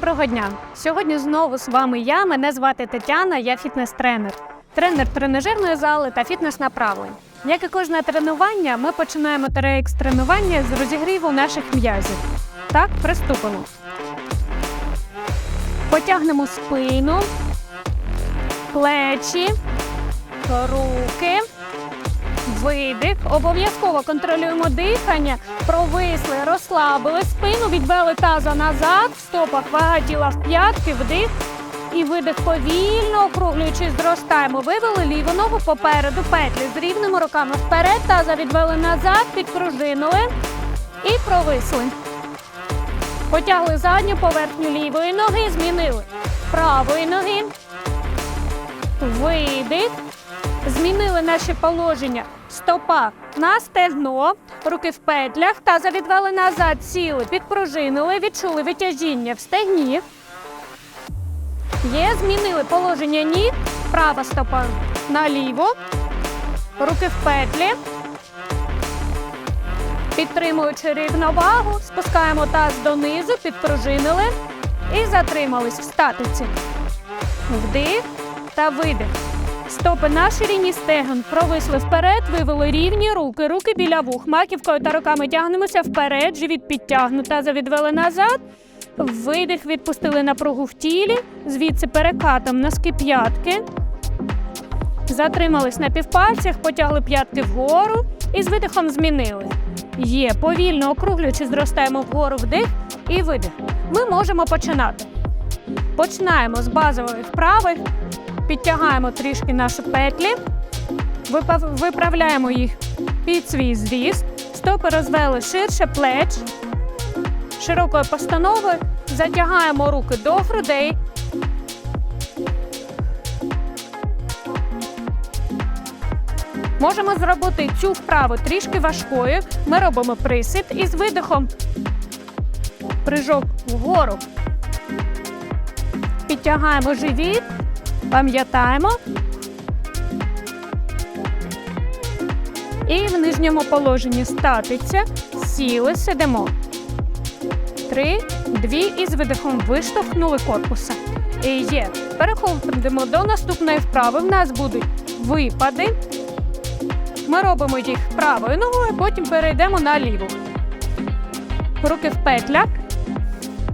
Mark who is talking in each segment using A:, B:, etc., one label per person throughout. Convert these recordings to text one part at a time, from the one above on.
A: Доброго дня! Сьогодні знову з вами я. Мене звати Тетяна, я фітнес-тренер, тренер тренажерної зали та фітнес-направлень. Як і кожне тренування, ми починаємо TRX тренування з розігріву наших м'язів. Так, приступимо. Потягнемо спину, плечі, руки. Видих. Обов'язково контролюємо дихання. Провисли, розслабили спину, відвели таза назад, в стопах вага тіла в п'ятки, вдих. І видих повільно, округлюючись, зростаємо. Вивели ліву ногу попереду петлі з рівними руками вперед, таза відвели назад, підпружинили і провисли. Потягли задню поверхню лівої ноги, змінили правої ноги. Видих. Змінили наше положення. Стопа на стегно, руки в петлях, таза відвели назад, сіли, підпружинили, відчули витяжіння в стегні. Є, змінили положення ніг, права стопа наліво, руки в петлі. Підтримуючи рівновагу, спускаємо таз донизу, підпружинили і затримались в статиці. Вдих та видих. Стопи на ширині стегон провисли вперед, вивели рівні руки, руки біля вух. Маківкою та руками тягнемося вперед, живіт підтягнуто, таза відвели назад. Видих, відпустили напругу в тілі, звідси перекатом носки п'ятки. Затримались на півпальцях, потягли п'ятки вгору і з видихом змінили. Є, повільно округлюючи, зростаємо вгору вдих і видих. Ми можемо починати. Починаємо з базової вправи. Підтягаємо трішки наші петлі, виправляємо їх під свій зріст, стопи розвели ширше плеч, широкою постановою затягаємо руки до грудей. Можемо зробити цю вправу трішки важкою. Ми робимо присід і з видихом прыжок вгору. Підтягаємо живіт. Пам'ятаємо. І в нижньому положенні статиця, сіли, сидимо. Три, дві і з видихом виштовхнули корпуса. І є. Переходимо до наступної вправи. В нас будуть випади. Ми робимо їх правою ногою, потім перейдемо на ліву. Руки в петлях.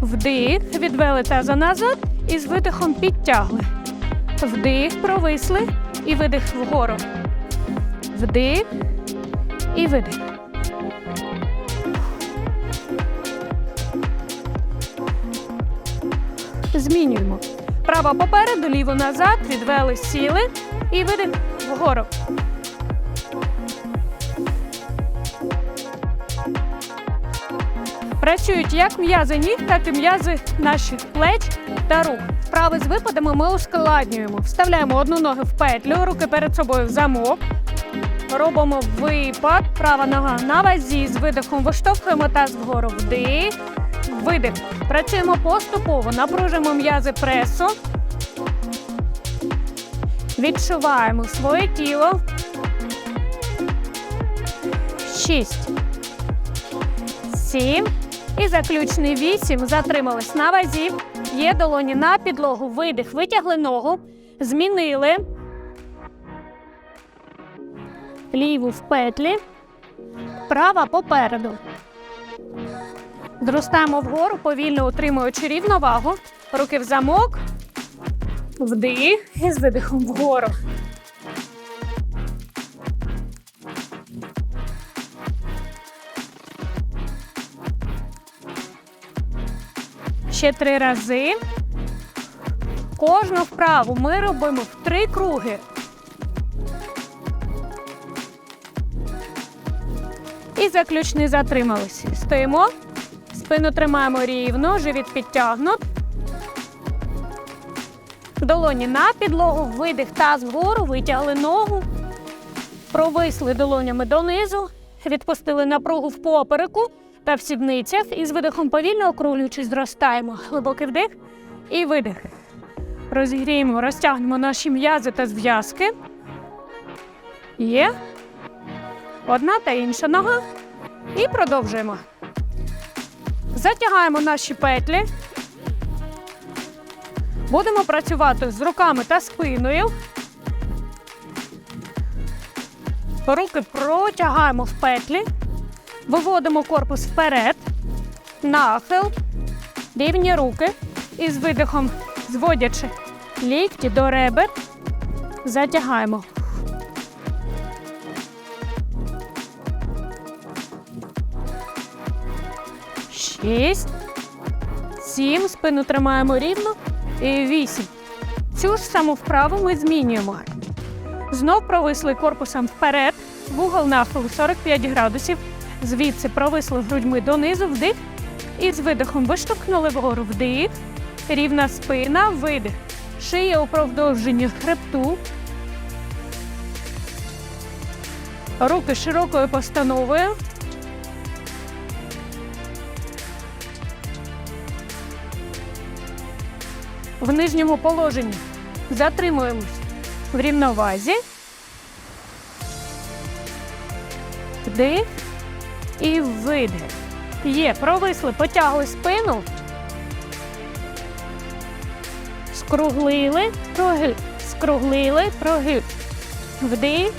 A: Вдих, відвели таза назад і з видихом підтягли. Вдих, провисли і видих вгору. Вдих і видих. Змінюємо. Право попереду, ліво назад, відвели, сіли і видих вгору. Працюють як м'язи ніг, так і м'язи наших плеч та рук. Вправи з випадами ми ускладнюємо. Вставляємо одну ногу в петлю, руки перед собою в замок. Робимо випад. Права нога на вазі з видихом виштовхуємо таз вгору. Вдих. Видих. Працюємо поступово. Напружимо м'язи пресу. Відчуваємо своє тіло. Шість. Сім. І заключний вісім. Затримались на вазі. Є долоні на підлогу. Видих. Витягли ногу. Змінили. Ліву в петлі. Права попереду. Зростаємо вгору, повільно утримуючи рівновагу. Руки в замок. Вдих і з видихом вгору. Ще три рази. Кожну вправу ми робимо в три круги. І заключний затрималися. Стоїмо, спину тримаємо рівно, живіт підтягнут. Долоні на підлогу, видих таз вгору, витягли ногу, провисли долонями донизу, відпустили напругу в попереку та в сідницях і з видихом повільно округлюючись, зростаємо. Глибокий вдих і видих. Розігріємо, розтягнемо наші м'язи та зв'язки. Є. Одна та інша нога. І продовжуємо. Затягаємо наші петлі. Будемо працювати з руками та спиною. Руки протягаємо в петлі. Виводимо корпус вперед. Нахил. Рівні руки. І з видихом, зводячи лікті до ребер, затягаємо. Шість. Сім. Спину тримаємо рівно. І вісім. Цю ж саму вправу ми змінюємо. Знов провисли корпусом вперед. Вугол нахилу 45 градусів. Звідси провисли грудьми донизу, вдих. І з видихом виштовхнули вгору вдих. Рівна спина, видих. Шия у продовженні хребту. Руки широкою постановою. В нижньому положенні затримуємось в рівновазі. Вдих і видих. Є, провисли, потягли спину. Скруглили, прогиб. Скруглили, прогиб. Вдих,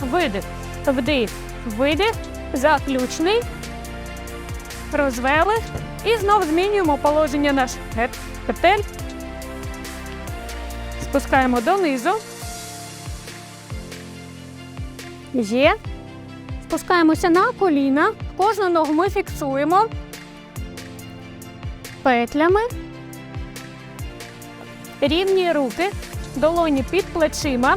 A: видих. Вдих, видих. Заключний. Розвели. І знов змінюємо положення пет- петель. Спускаємо донизу. Є. Спускаємося на коліна. Кожну ногу ми фіксуємо петлями. Рівні руки, долоні під плечима.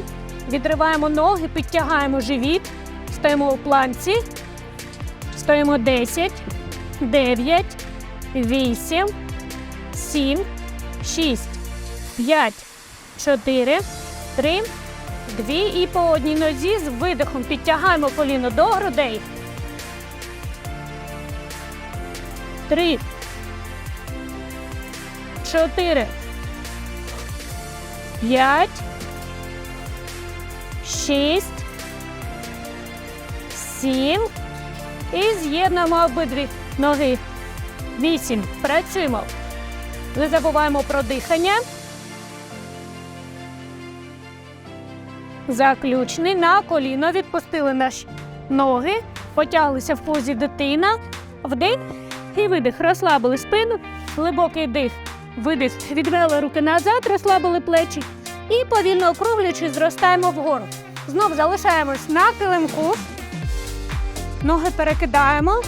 A: Відриваємо ноги, підтягаємо живіт. Стоїмо у планці. Стоїмо 10, 9, 8, 7, 6, 5, 4, 3, 2 і по одній нозі з видихом підтягаємо коліно до грудей. Три. Чотири. П'ять. Шість. Сім. І з'єднуємо обидві ноги. Вісім. Працюємо. Не забуваємо про дихання. Заключний на коліно відпустили наші ноги, потяглися в позі дитина. Вдих і видих. Розслабили спину, глибокий дих. Видих. Відвели руки назад, розслабили плечі. І повільно округлюючи, зростаємо вгору. Знов залишаємось на килимку. Ноги перекидаємо.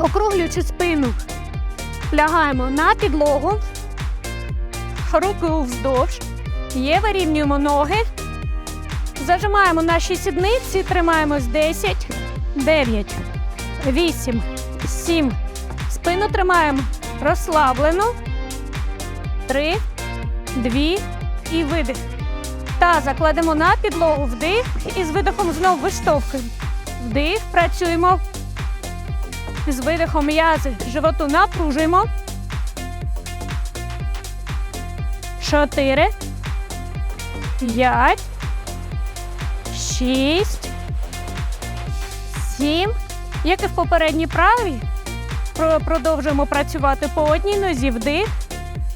A: Округлюючи спину. Лягаємо на підлогу. Руки вздовж. Є, вирівнюємо ноги. Зажимаємо наші сідниці, тримаємось 10, 9, 8, 7. Спину тримаємо розслаблено. 3, 2 і видих. Та закладемо на підлогу вдих і з видихом знову виштовхуємо. Вдих, працюємо. З видихом м'язи животу напружуємо. 4, 5, 6, 7. Як і в попередній праві, продовжуємо працювати по одній нозі. Вдих,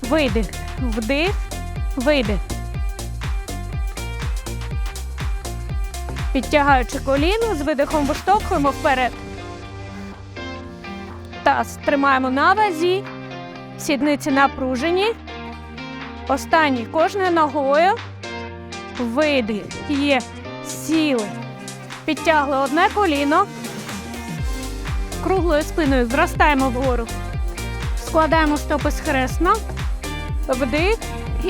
A: видих, вдих, видих. Підтягаючи коліно, з видихом виштовхуємо вперед. Таз тримаємо на вазі, сідниці напружені. Останній кожною ногою. Видих. Є. Сіли. Підтягли одне коліно. Круглою спиною зростаємо вгору. Складаємо стопи схресно. Вдих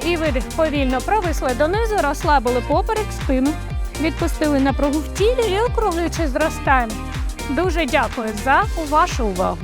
A: і видих. Повільно провисли донизу, розслабили поперек, спину. Відпустили напругу в тілі і округлюючи зростаємо. Дуже дякую за вашу увагу.